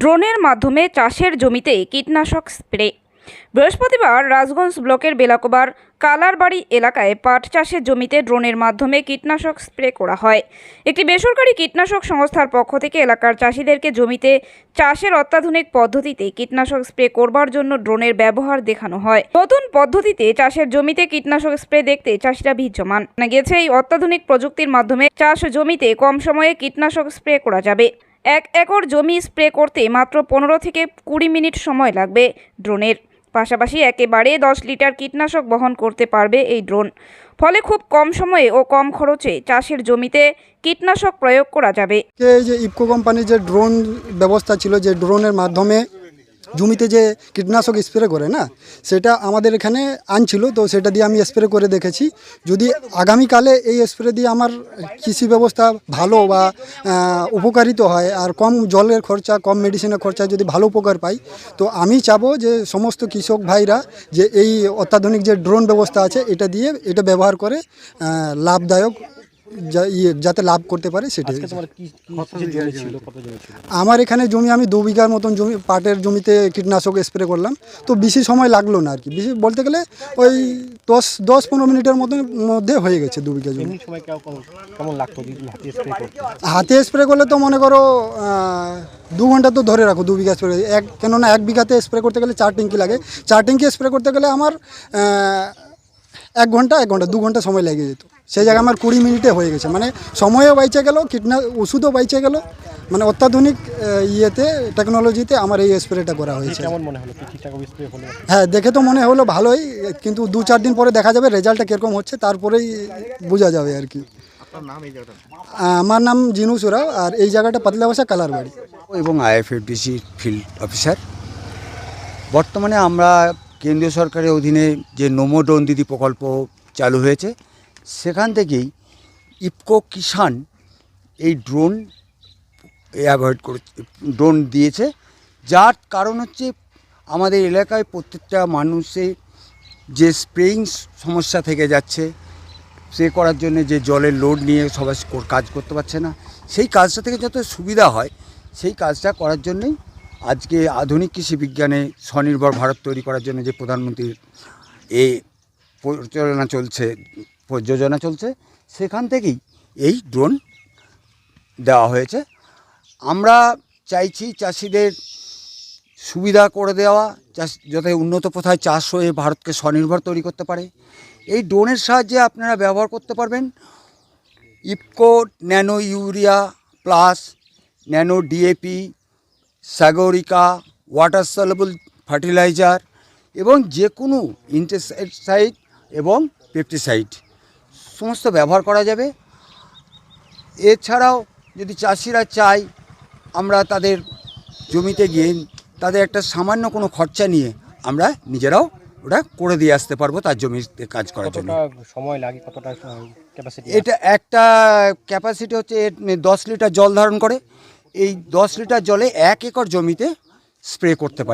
ড্রোনের মাধ্যমে চাষের জমিতে কীটনাশক স্প্রে। বৃহস্পতিবার রাজগঞ্জ ব্লকের বেলাকোবার কালারবাড়ি এলাকায় পাট চাষের জমিতে ড্রোনের মাধ্যমে কীটনাশক স্প্রে করা হয়। একটি বেসরকারি কীটনাশক সংস্থার পক্ষ থেকে এলাকার চাষিদেরকে জমিতে চাষের অত্যাধুনিক পদ্ধতিতে কীটনাশক স্প্রে করবার জন্য ড্রোনের ব্যবহার দেখানো হয়। নতুন পদ্ধতিতে চাষের জমিতে কীটনাশক স্প্রে দেখতে চাষিরা ভিড় জমান। গেছে এই অত্যাধুনিক প্রযুক্তির মাধ্যমে চাষ জমিতে কম সময়ে কীটনাশক স্প্রে করা যাবে। এক একর জমি স্প্রে করতে মাত্র পনেরো থেকে কুড়ি মিনিট সময় লাগবে ড্রোনের। পাশাপাশি একেবারে দশ লিটার কীটনাশক বহন করতে পারবে এই ড্রোন। ফলে খুব কম সময়ে ও কম খরচে চাষের জমিতে কীটনাশক প্রয়োগ করা যাবে। যে ইফকো কোম্পানির যে ড্রোন ব্যবস্থা ছিল, যে ড্রোনের মাধ্যমে জমিতে যে কীটনাশক স্প্রে করে, না? সেটা আমাদের এখানে আনছিল, তো সেটা দিয়ে আমি স্প্রে করে দেখেছি। যদি আগামীকালে এই স্প্রে দিয়ে আমার কৃষি ব্যবস্থা ভালো বা উপকারিত হয়, আর কম জলের খরচা, কম মেডিসিনের খরচা যদি ভালো উপকার পাই, তো আমি চাবো যে সমস্ত কৃষক ভাইরা যে এই অত্যাধুনিক যে ড্রোন ব্যবস্থা আছে, এটা দিয়ে এটা ব্যবহার করে লাভদায়ক যা- ইয়ে যাতে লাভ করতে পারে সেটাই। আজকে তোমার কি কি কিসের জমি ছিল কত জমি ছিল? আমার এখানে জমি আমি দু বিঘার মতন জমি পাটের জমিতে কীটনাশক স্প্রে করলাম। তো বেশি সময় লাগল না আর কি বেশি বলতে গেলে ওই দশ দশ পনেরো মিনিটের মতন মধ্যে হয়ে গেছে দু বিঘা জমি। হাতে স্প্রে করলে তো মনে করো দু ঘণ্টা তো ধরে রাখো দু বিঘা স্প্রে এক কেননা এক বিঘাতে স্প্রে করতে গেলে চার ট্যাঙ্কি লাগে। চার ট্যাঙ্কি স্প্রে করতে গেলে আমার এক ঘণ্টা এক ঘণ্টা দু ঘণ্টা সময় লেগে যেত। সেই জায়গায় আমার কুড়ি মিনিটে হয়ে গেছে। মানে সময়ও বাইচে গেল কীটনা ওষুধও বাইচে গেল। মানে অত্যাধুনিক ইয়েতে টেকনোলজিতে আমার এই স্প্রেটা করা হয়েছে। কেমন মনে হলো? কি ঠিকঠাক স্প্রে হলো? হ্যাঁ দেখে তো মনে হলো ভালোই কিন্তু দু চার দিন পরে দেখা যাবে রেজাল্টটা কীরকম হচ্ছে তারপরেই বোঝা যাবে আর কি। আমার নাম জিনু সুরাও আর এই জায়গাটা পাতলা বাসা কালার বাড়ি এবং আইএফএফডিসি ফিল্ড অফিসার। বর্তমানে আমরা কেন্দ্রীয় সরকারের অধীনে যে নমো ড্রোন দিদি প্রকল্প চালু হয়েছে, সেখান থেকেই ইফকো কিষান এই ড্রোন অ্যাভয়েড করে ড্রোন দিয়েছে। যার কারণ হচ্ছে আমাদের এলাকায় প্রত্যেকটা মানুষের যে স্প্রেইং সমস্যা থেকে যাচ্ছে, সে করার জন্য যে জলের লোড নিয়ে সবাই কাজ করতে পারছে না। সেই কাজটা থেকে যত সুবিধা হয়, সেই কাজটা করার জন্যই আজকে আধুনিক কৃষি বিজ্ঞানে স্বনির্ভর ভারত তৈরি করার জন্য যে প্রধানমন্ত্রীর এই পরিচালনা চলছে প- যোজনা চলছে, সেখান থেকেই এই ড্রোন দেওয়া হয়েছে। আমরা চাইছি চাষিদের সুবিধা করে দেওয়া, চাষ যাতে উন্নত প্রথায় চাষ হয়ে ভারতকে স্বনির্ভর তৈরি করতে পারে। এই ড্রোনের সাহায্যে আপনারা ব্যবহার করতে পারবেন IFFCO nano urea plus nano DAP Sagarika water soluble fertiliser এবং যে কোনো ইনসেক্টিসাইড এবং পেপটিসাইড সমস্ত ব্যবহার করা যাবে। এছাড়াও যদি চাষিরা চায় আমরা তাদের জমিতে গিয়ে তাদের একটা সামান্য কোনো খরচা নিয়ে আমরা নিজেরাও ওটা করে দিয়ে আসতে পারব তার জমিতে কাজ করার জন্য। সময় লাগে কতটা ক্যাপাসিটি এটা একটা ক্যাপাসিটি হচ্ছে দশ লিটার জল ধারণ করে। এই দশ লিটার জলে এক একর জমিতে স্প্রে করতে পারে।